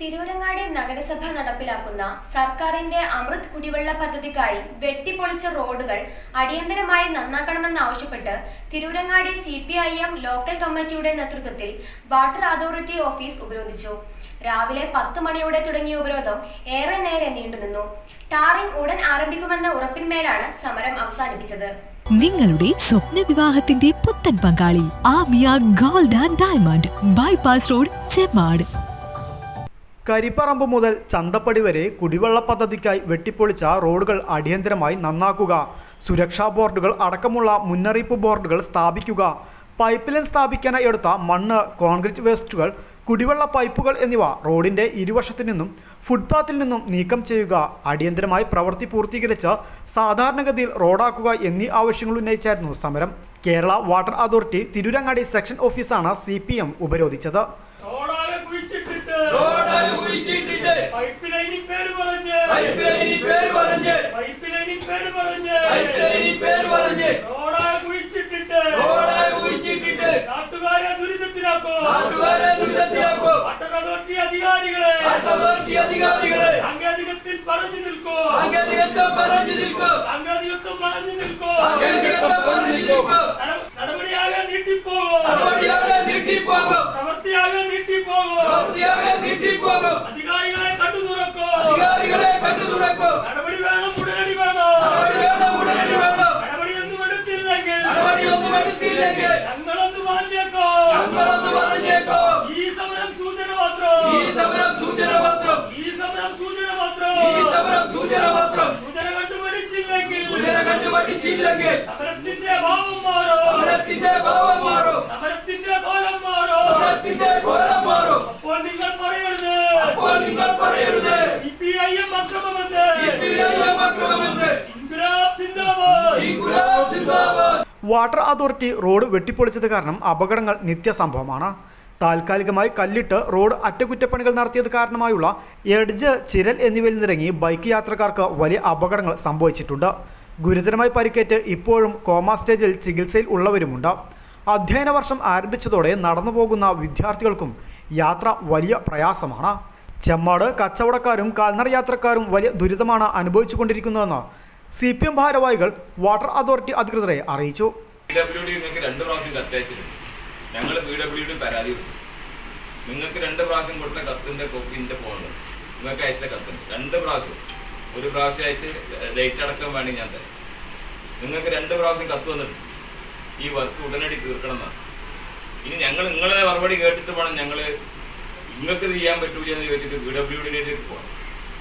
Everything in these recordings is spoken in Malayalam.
തിരൂരങ്ങാടി നഗരസഭ നടപ്പിലാക്കുന്ന സർക്കാരിന്റെ അമൃത് കുടിവെള്ള പദ്ധതിക്കായി വെട്ടിപ്പൊളിച്ച റോഡുകൾ അടിയന്തരമായി നന്നാക്കണമെന്നാവശ്യപ്പെട്ട് Tirurangadi C P I M local കമ്മിറ്റിയുടെ നേതൃത്വത്തിൽ വാട്ടർ അതോറിറ്റി ഓഫീസ് ഉപരോധിച്ചു. രാവിലെ പത്ത് മണിയോടെ തുടങ്ങിയ ഉപരോധം ഏറെ നേരെ നീണ്ടുനിന്നു. ടാറിംഗ് ഉടൻ ആരംഭിക്കുമെന്ന ഉറപ്പിന്മേലാണ് സമരം അവസാനിപ്പിച്ചത്. നിങ്ങളുടെ സ്വപ്ന വിവാഹത്തിന്റെ പുത്തൻ പങ്കാളി Amiya gold and diamond. Bypass road Chemmad. Karipparamba മുതൽ ചന്തപ്പടി വരെ കുടിവെള്ള പദ്ധതിക്കായി വെട്ടിപ്പൊളിച്ച റോഡുകൾ അടിയന്തരമായി നന്നാക്കുക. സുരക്ഷാ ബോർഡുകൾ അടക്കമുള്ള മുന്നറിയിപ്പ് ബോർഡുകൾ സ്ഥാപിക്കുക. പൈപ്പ് ലൈൻ സ്ഥാപിക്കാനായി എടുത്ത മണ്ണ് കോൺക്രീറ്റ് വേസ്റ്റുകൾ കുടിവെള്ള പൈപ്പുകൾ എന്നിവ റോഡിന്റെ ഇരുവശത്തു നിന്നും ഫുട്പാത്തിൽ നിന്നും നീക്കം ചെയ്യുക. അടിയന്തരമായി പ്രവൃത്തി പൂർത്തീകരിച്ച് സാധാരണഗതിയിൽ റോഡാക്കുക എന്നീ ആവശ്യങ്ങൾ ഉന്നയിച്ചായിരുന്നു സമരം. Kerala water authority Tirurangadi section ഓഫീസാണ് സി ഉപരോധിച്ചത്. പൈപ്പ് ലൈനിൽ പേര് പറഞ്ഞ്. പൈപ്പ് ലൈനിൽ പേര് പറഞ്ഞ്. പൈപ്പ് ലൈനിൽ പേര് പറഞ്ഞ്. പൈപ്പ് ലൈനിൽ പേര് പറഞ്ഞ്. റോഡാകെ കുഴിച്ചിട്ടിട്ട്. റോഡാകെ കുഴിച്ചിട്ടിട്ട്. നാട്ടുകാരെ ദുരിതത്തിലാക്കോ. നാട്ടുകാരെ ദുരിതത്തിലാക്കോ. പട്ടണ അതോറിറ്റി അധികാരികളെ. അതോറിറ്റി അധികാരികളെ. സാങ്കേതികത്തിൽ പറഞ്ഞു നിൽക്കോ. സാങ്കേതികത്വം പറഞ്ഞു നിൽക്കൂ. സാങ്കേതികത്വം പറഞ്ഞു നിൽക്കോ. സാങ്കേതികത്വം പറഞ്ഞു നിൽക്കൂ. നടപടിയാകെ നീട്ടിപ്പോകോ. നടപടിയാകെ നീട്ടിപ്പോകും. പ്രവൃത്തിയാകെ നീട്ടിപ്പോകോ. പ്രവൃത്തിയാകെ നീട്ടിപ്പോകും അധികാരികളെ കണ്ടു തുറക്കോ അധികാരികളെ കണ്ടു തുറക്കൂ നടപടി വാട്ടർ അതോറിറ്റി റോഡ് വെട്ടിപ്പൊളിച്ചത് കാരണം അപകടങ്ങൾ നിത്യസംഭവമാണ്. താൽക്കാലികമായി കല്ലിട്ട് റോഡ് അറ്റകുറ്റപ്പണികൾ നടത്തിയത് കാരണമായുള്ള എഡ്ജ് ചിരൽ എന്നിവയിൽ നിറങ്ങി ബൈക്ക് യാത്രക്കാർക്ക് വലിയ അപകടങ്ങൾ സംഭവിച്ചിട്ടുണ്ട്. ഗുരുതരമായി പരിക്കേറ്റ് ഇപ്പോഴും കോമ സ്റ്റേജിൽ ചികിത്സയിൽ ഉള്ളവരുമുണ്ട്. അധ്യയന വർഷം ആരംഭിച്ചതോടെ നടന്നു പോകുന്ന വിദ്യാർത്ഥികൾക്കും യാത്ര വലിയ പ്രയാസമാണ്. ചെമ്മാട് കച്ചവടക്കാരും കാൽനട യാത്രക്കാരും വലിയ ദുരിതമാണ് അനുഭവിച്ചുകൊണ്ടിരിക്കുന്നതെന്ന് സി പി എം ഭാരവാഹികൾ വാട്ടർ അതോറിറ്റി അധികൃതരെ അറിയിച്ചു. പി ഡബ്ല്യു ഡി നിങ്ങൾക്ക് രണ്ട് പ്രാവശ്യം കത്തയച്ചിട്ടുണ്ട് ഞങ്ങൾ പി ഡബ്ല്യു ഡി പരാതി കൊടുത്തു. നിങ്ങൾക്ക് രണ്ട് പ്രാവശ്യം കൊടുത്ത കത്തിന്റെ കോപ്പി എന്റെ ഫോണിൽ നിങ്ങൾക്ക് അയച്ച കത്തുണ്ട് രണ്ട് പ്രാവശ്യം. ഒരു പ്രാവശ്യം അയച്ച് ഡേറ്റ് അടക്കം വേണ്ടി ഞാൻ തരാം. നിങ്ങൾക്ക് രണ്ട് പ്രാവശ്യം കത്ത് വന്നിട്ടുണ്ട്. ഈ വർക്ക് ഉടനടി തീർക്കണം എന്നാണ് ഇനി ഞങ്ങൾ നിങ്ങളെ മറുപടി കേട്ടിട്ട് വേണം ഞങ്ങൾ നിങ്ങൾക്ക് ചെയ്യാൻ പറ്റൂല എന്ന് ചോദിച്ചിട്ട് പി ഡബ്ല്യു ഡിയിലേക്ക് പോകാം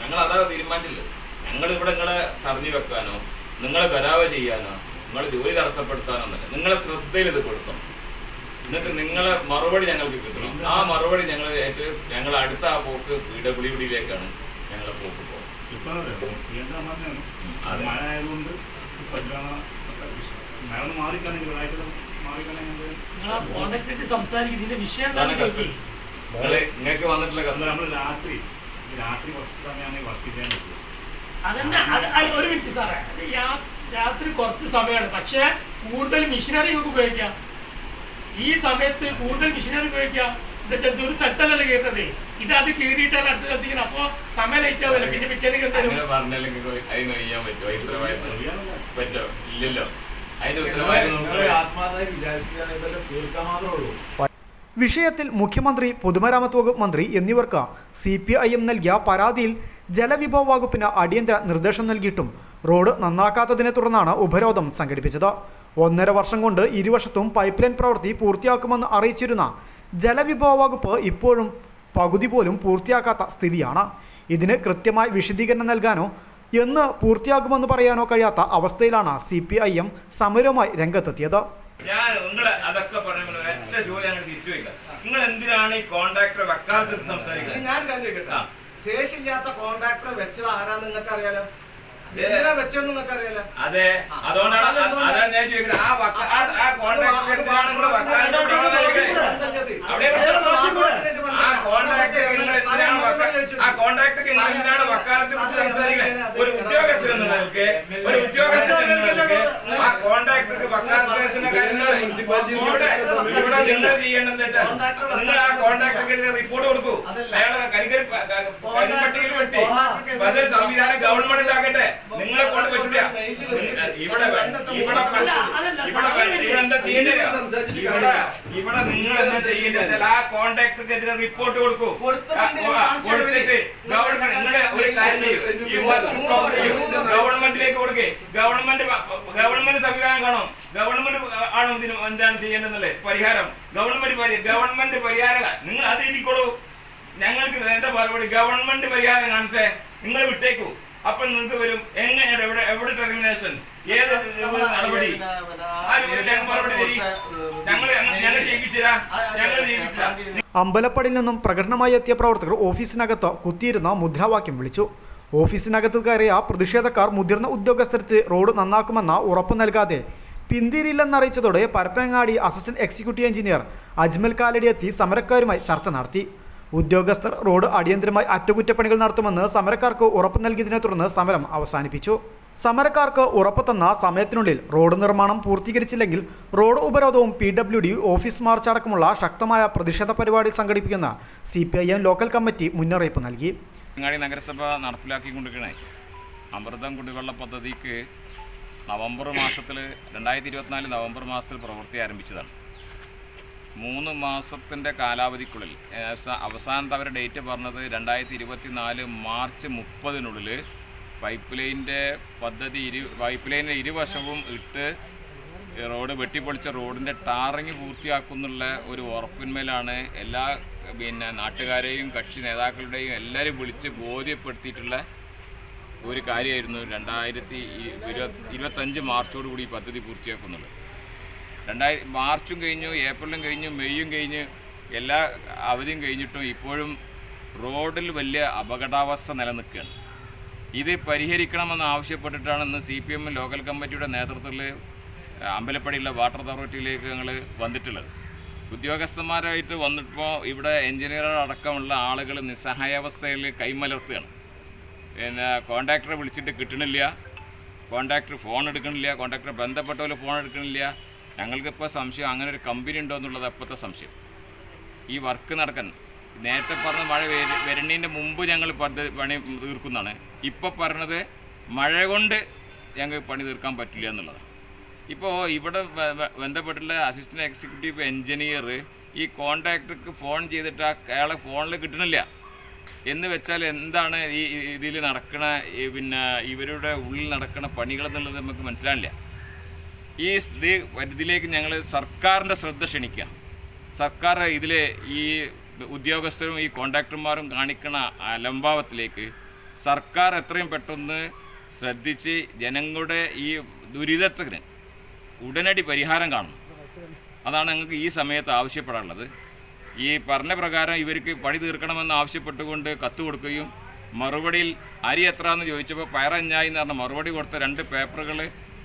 ഞങ്ങൾ അതാ തീരുമാനിച്ചില്ല ഞങ്ങൾ ഇവിടെ നിങ്ങളെ തടഞ്ഞു വെക്കാനോ നിങ്ങളെ കരാവ് ചെയ്യാനോ നിങ്ങളെ ജോലി തടസ്സപ്പെടുത്താനൊന്നല്ല നിങ്ങളെ ശ്രദ്ധയിൽ ഇത് കൊടുത്തു എന്നിട്ട് നിങ്ങളെ മറുപടി ഞങ്ങൾക്ക് കിട്ടണം. ആ മറുപടി ഞങ്ങൾ ഏറ്റവും ഞങ്ങൾ അടുത്ത ആ പോക്ക് പി ഡബ്ല്യു ഡിയിലേക്കാണ് ഞങ്ങളെ പോക്ക് പോകുന്നത്. നിങ്ങൾ നിങ്ങൾക്ക് വന്നിട്ടുള്ള രാത്രി രാത്രി കുറച്ച് സമയമാണ് വർക്ക് ചെയ്യാൻ പറ്റുള്ളൂ അതന്നെ അത് ഒരു മിനിറ്റ് സാറേ. രാത്രി കുറച്ച് സമയമാണ് പക്ഷേ കൂടുതൽ മിഷനറി നമുക്ക് ഉപയോഗിക്കാം. ഈ സമയത്ത് കൂടുതൽ മിഷനറി ഉപയോഗിക്കാം. എന്താ ഒരു സ്ഥലത്തല്ലല്ലോ കയറുന്നത് ഇത് അത് കീറിയിട്ടാണ് അടുത്ത സ്ഥലത്തേക്ക് അപ്പൊ സമയം ലേറ്റ് ആവല്ലോ പിന്നെ പിറ്റേന്ന് ഇല്ലല്ലോ. അതിന്റെ ഉത്തരവാദിത്വം വിഷയത്തിൽ മുഖ്യമന്ത്രി പൊതുമരാമത്ത് വകുപ്പ് മന്ത്രി എന്നിവർക്ക് സി പി ഐ എം നൽകിയ പരാതിയിൽ ജലവിഭവ വകുപ്പിന് അടിയന്തര നിർദ്ദേശം നൽകിയിട്ടും റോഡ് നന്നാക്കാത്തതിനെ തുടർന്നാണ് ഉപരോധം സംഘടിപ്പിച്ചത്. ഒന്നര വർഷം കൊണ്ട് ഇരുവശത്തും പൈപ്പ് ലൈൻ പ്രവൃത്തി പൂർത്തിയാക്കുമെന്ന് അറിയിച്ചിരുന്ന ജലവിഭവ വകുപ്പ് ഇപ്പോഴും പകുതി പോലും പൂർത്തിയാക്കാത്ത സ്ഥിതിയാണ്. ഇതിന് കൃത്യമായി വിശദീകരണം നൽകാനോ എന്ന് പൂർത്തിയാക്കുമെന്ന് പറയാനോ കഴിയാത്ത അവസ്ഥയിലാണ് സി പി ഐ എം സമരവുമായി രംഗത്തെത്തിയത്. ഞാൻ നിങ്ങളെ അതൊക്കെ പറയുമ്പോൾ ഒറ്റ ചോദ്യം അങ്ങനെ തിരിച്ചു വയ്ക്കാം നിങ്ങൾ എന്തിനാണ് ഈ കോൺട്രാക്ടറെ വക്കാലത്ത് സംസാരിക്കുന്നത് ഞാൻ കണ്ടിട്ടാ. ശേഷിയില്ലാത്ത കോൺട്രാക്ടറെ വെച്ചത് ആരാ നിങ്ങൾക്ക് അറിയാലോ എന്തിനാ വെച്ചെന്ന് നിങ്ങൾക്ക് അറിയാലോ അതെ അതുകൊണ്ടാണ് അത് അതാണ് ഞാൻ ചോദിക്കുന്നത് ആ ആ- കോൺട്രാക്ടർ ആ കോൺട്രാക്ടർ എന്തിനാണ് വക്കാലത്തെ കുറിച്ച് സംസാരിക്കുന്നത് ഒരു ഉദ്യോഗസ്ഥൻ എന്ന നിലയ്ക്ക് ഒരു ഉദ്യോഗസ്ഥൻ എന്ന നിലയ്ക്ക് ആ കോൺട്രാക്ടർക്ക് വക്കാലത്തേഷന്റെ കാര്യങ്ങൾ ഇവിടെ ഇവിടെ നിങ്ങൾ ചെയ്യേണ്ടത് വെച്ചാൽ നിങ്ങൾ ആ കോൺട്രാക്ടർക്കെതിരെ റിപ്പോർട്ട് കൊടുക്കൂ. അയാളെ കരിക്കൽ. ബദൽ സംവിധാനം ഗവൺമെന്റ് ഉണ്ടാക്കട്ടെ നിങ്ങളെ കൊണ്ട് പറ്റില്ല. ഇവിടെ ഇവിടെ ഇവിടെ എന്താ ചെയ്യേണ്ടത്? ഇവിടെ ഇവിടെ നിങ്ങൾ എന്താ ചെയ്യേണ്ടത്? ആ കോണ്ടാക്ടർക്കെതിരെ റിപ്പോർട്ട് കൊടുക്കൂ. കൊടുത്തിട്ട് ഗവൺമെന്റ് നിങ്ങൾ ഒരു കാര്യം ഗവൺമെന്റിലേക്ക് കൊടുക്കേ. ഗവൺമെന്റ് ഗവൺമെന്റ് സംവിധാനം കാണും. ഗവൺമെന്റ് ആണോ ഇതിന് എന്താണ് ചെയ്യേണ്ടതല്ലേ പരിഹാരം. ഗവൺമെന്റ് ഗവൺമെന്റ് പരിഹാരം നിങ്ങൾ അത് എഴുതിക്കോളൂ. ഞങ്ങൾക്ക് എന്റെ മറുപടി? ഗവൺമെന്റ് പരിഹാരം കാണട്ടെ. നിങ്ങൾ വിട്ടേക്കൂ. അപ്പൊ നിങ്ങൾക്ക് വരും. എങ്ങനെയാണ് എവിടെ എവിടെ ടെർമിനേഷൻ ഏത് നടപടി? ഞങ്ങൾ മറുപടി ഞങ്ങൾ ഞങ്ങൾ ചെയ്യിപ്പിച്ചിരാ ഞങ്ങൾ അമ്പലപ്പടിയിൽ നിന്നും പ്രകടനമായി എത്തിയ പ്രവർത്തകർ ഓഫീസിനകത്ത് കുത്തിയിരുന്ന മുദ്രാവാക്യം വിളിച്ചു. ഓഫീസിനകത്ത് കയറിയ പ്രതിഷേധക്കാർ മുതിർന്ന ഉദ്യോഗസ്ഥർക്ക് റോഡ് നന്നാക്കുമെന്ന ഉറപ്പ് നൽകാതെ പിന്തിരിയില്ലെന്നറിയിച്ചതോടെ Parappanangadi assistant executive engineer Ajmal Kalady എത്തി സമരക്കാരുമായി ചർച്ച നടത്തി. ഉദ്യോഗസ്ഥർ റോഡ് അടിയന്തരമായി അറ്റകുറ്റപ്പണികൾ നടത്തുമെന്ന് സമരക്കാർക്ക് ഉറപ്പ് നൽകിയതിനെ തുടർന്ന് സമരം അവസാനിപ്പിച്ചു. സമരക്കാർക്ക് ഉറപ്പ് തന്ന സമയത്തിനുള്ളിൽ റോഡ് നിർമ്മാണം പൂർത്തീകരിച്ചില്ലെങ്കിൽ road ഉപരോധവും P W D office march അടക്കമുള്ള ശക്തമായ പ്രതിഷേധ പരിപാടി സംഘടിപ്പിക്കുന്ന C P I M local committee മുന്നറിയിപ്പ് നൽകി. നഗരസഭ നടപ്പിലാക്കിക്കൊണ്ടിരിക്കണേ. അമൃതം കുടിവെള്ള പദ്ധതിക്ക് നവംബർ മാസത്തിൽ രണ്ടായിരത്തി ഇരുപത്തിനാല് നവംബർ മാസത്തിൽ പ്രവൃത്തി ആരംഭിച്ചതാണ്. മൂന്ന് മാസത്തിന്റെ കാലാവധിക്കുള്ളിൽ അവസാനത്തെ അവരുടെ ഡേറ്റ് പറഞ്ഞത് രണ്ടായിരത്തി ഇരുപത്തി നാല് മാർച്ച് മുപ്പതിനുള്ളിൽ പൈപ്പ് ലൈനിന്റെ പദ്ധതി ഇരു പൈപ്പ് ലൈനിന്റെ ഇരുവശവും ഇട്ട് റോഡ് വെട്ടിപ്പൊളിച്ച റോഡിന്റെ ടാറിങ് പൂർത്തിയാക്കുന്നുള്ള ഒരു ഉറപ്പിന്മേലാണ് എല്ലാ പിന്നെ നാട്ടുകാരെയും കക്ഷി നേതാക്കളുടെയും എല്ലാവരും വിളിച്ച് ബോധ്യപ്പെടുത്തിയിട്ടുള്ള ഒരു കാര്യമായിരുന്നു രണ്ടായിരത്തി ഇരുപത്തി ഇരുപത്തഞ്ച് മാർച്ചോടുകൂടി പദ്ധതി പൂർത്തിയാക്കുന്നുള്ളത് രണ്ടായി മാർച്ചും കഴിഞ്ഞു ഏപ്രിലും കഴിഞ്ഞു മെയ്യും കഴിഞ്ഞ് എല്ലാ അവധിയും കഴിഞ്ഞിട്ടും ഇപ്പോഴും റോഡിൽ വലിയ അപകടാവസ്ഥ നിലനിൽക്കുകയാണ്. ഇത് പരിഹരിക്കണമെന്ന് ആവശ്യപ്പെട്ടിട്ടാണ് ഇന്ന് സി പി എം ലോക്കൽ കമ്മിറ്റിയുടെ നേതൃത്വത്തിൽ അമ്പലപ്പടിയിലെ വാട്ടർ അതോറിറ്റിയിലേക്ക് ഞങ്ങൾ വന്നിട്ടുള്ളത്. ഉദ്യോഗസ്ഥന്മാരായിട്ട് വന്നിപ്പോൾ ഇവിടെ എഞ്ചിനീയറടക്കമുള്ള ആളുകൾ നിസ്സഹായാവസ്ഥയിൽ കൈമലർത്തുകയാണ്. പിന്നെ കോൺട്രാക്ടറെ വിളിച്ചിട്ട് കിട്ടണില്ല കോൺട്രാക്ടർ ഫോൺ എടുക്കണില്ല കോൺട്രാക്ടറെ ബന്ധപ്പെട്ടവർ ഫോൺ എടുക്കണില്ല ഞങ്ങൾക്കിപ്പോൾ സംശയം അങ്ങനെ ഒരു കമ്പനി ഉണ്ടോ എന്നുള്ളത് അപ്പോഴത്തെ സംശയം. ഈ വർക്ക് നടക്കാൻ നേരത്തെ പറഞ്ഞ മഴ വരണീന്റെ മുമ്പ് ഞങ്ങൾ പദ്ധതി പണി തീർക്കുന്നതാണ്. ഇപ്പോൾ പറഞ്ഞത് മഴ കൊണ്ട് ഞങ്ങൾക്ക് പണി തീർക്കാൻ പറ്റില്ല എന്നുള്ളതാണ്. ഇപ്പോൾ ഇവിടെ ബന്ധപ്പെട്ടുള്ള അസിസ്റ്റന്റ് എക്സിക്യൂട്ടീവ് എഞ്ചിനീയർ ഈ കോൺട്രാക്ടർക്ക് ഫോൺ ചെയ്തിട്ട് അയാളെ ഫോണിൽ കിട്ടണില്ല. എന്ന് വെച്ചാൽ എന്താണ് ഈ ഇതിൽ നടക്കണ പിന്നെ ഇവരുടെ ഉള്ളിൽ നടക്കണ പണികളെന്നുള്ളത് നമുക്ക് മനസ്സിലാവില്ല. ഈ ഇത് ഇതിലേക്ക് ഞങ്ങൾ സർക്കാരിന്റെ ശ്രദ്ധ ക്ഷണിക്കുക. സർക്കാർ ഇതിൽ ഈ ഉദ്യോഗസ്ഥരും ഈ കോൺട്രാക്ടർമാരും കാണിക്കുന്ന അലംഭാവത്തിലേക്ക് സർക്കാർ എത്രയും പെട്ടെന്ന് ശ്രദ്ധിച്ച് ജനങ്ങളുടെ ഈ ദുരിതത്തിന് ഉടനടി പരിഹാരം കാണണം. അതാണ് ഞങ്ങൾക്ക് ഈ സമയത്ത് ആവശ്യപ്പെടാനുള്ളത്. ഈ പറഞ്ഞ പ്രകാരം ഇവർക്ക് പണി തീർക്കണമെന്ന് ആവശ്യപ്പെട്ടുകൊണ്ട് കത്ത് കൊടുക്കുകയും മറുപടിയിൽ അരി എത്ര എന്ന് ചോദിച്ചപ്പോൾ പയറഞ്ഞായി എന്ന് പറഞ്ഞ മറുപടി കൊടുത്ത രണ്ട് പേപ്പറുകൾ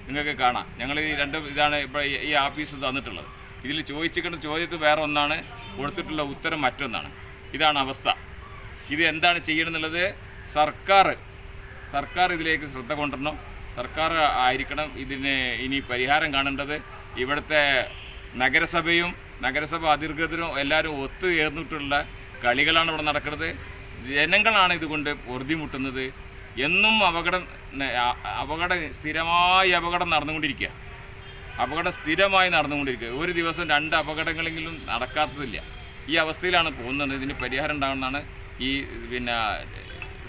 നിങ്ങൾക്ക് കാണാം. ഞങ്ങൾ ഈ രണ്ട് ഇതാണ് ഇപ്പോൾ ഈ- ആഫീസ് തന്നിട്ടുള്ളത്. ഇതിൽ ചോദിച്ചിരിക്കുന്ന ചോദ്യത്തിൽ വേറെ ഒന്നാണ് കൊടുത്തിട്ടുള്ള ഉത്തരം മറ്റൊന്നാണ്. ഇതാണ് അവസ്ഥ. ഇത് എന്താണ് ചെയ്യണമെന്നുള്ളത് സർക്കാർ സർക്കാർ ഇതിലേക്ക് ശ്രദ്ധ കൊണ്ടുവരണം. സർക്കാർ ആയിരിക്കണം ഇതിന് ഇനി പരിഹാരം കാണേണ്ടത്. ഇവിടുത്തെ നഗരസഭയും നഗരസഭ അധികൃതരും എല്ലാവരും ഒത്തുചേർന്നിട്ടുള്ള കളികളാണ് ഇവിടെ നടക്കുന്നത്. ജനങ്ങളാണ് ഇതുകൊണ്ട് പൊറുതിമുട്ടുന്നത്. എന്നും അപകടം അപകടം സ്ഥിരമായി അപകടം നടന്നുകൊണ്ടിരിക്കുക. അപകടം സ്ഥിരമായി നടന്നുകൊണ്ടിരിക്കുക. ഒരു ദിവസം രണ്ട് അപകടങ്ങളെങ്കിലും നടക്കാത്തതില്ല. ഈ അവസ്ഥയിലാണ് പോകുന്നത്. ഇതിന് പരിഹാരം ഉണ്ടാകുന്നതാണ് ഈ പിന്നെ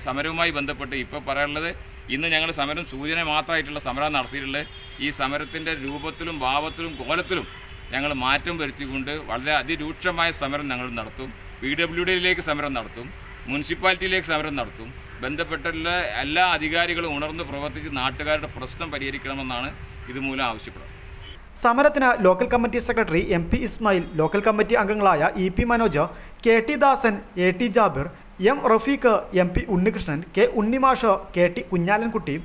സമരവുമായി ബന്ധപ്പെട്ട് ഇപ്പോൾ പറയാനുള്ളത്. ഇന്ന് ഞങ്ങൾ സമരം സൂചന മാത്രമായിട്ടുള്ള സമരം നടത്തിയിട്ടുള്ളത്. ഈ സമരത്തിന്റെ രൂപത്തിലും ഭാവത്തിലും കോലത്തിലും ഞങ്ങൾ മാറ്റം വരുത്തിക്കൊണ്ട് വളരെ അതിരൂക്ഷമായ സമരം ഞങ്ങൾ നടത്തും. പി ഡബ്ല്യു ഡിയിലേക്ക് സമരം നടത്തും. മുനിസിപ്പാലിറ്റിയിലേക്ക് സമരം നടത്തും. ബന്ധപ്പെട്ടുള്ള എല്ലാ അധികാരികളും ഉണർന്ന് പ്രവർത്തിച്ച് നാട്ടുകാരുടെ പ്രശ്നം പരിഹരിക്കണമെന്നാണ് ഇതുമൂലം ആവശ്യപ്പെടുന്നത്. സമരത്തിന് local committee secretary M P Ismail local committee അംഗങ്ങളായ E P Manoj K T Dasan A T Jabir M Rafeeq M P Unnikrishnan K Unnimash K T Kunhalankutty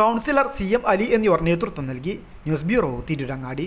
councillor C M Ali എന്നിവർ നേതൃത്വം നൽകി. News bureau Tirurangadi.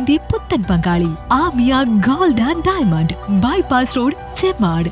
വിവാഹത്തിന്റെ പുത്തൻ പങ്കാളി Amiya gold and diamond. Bypass road Chemmad.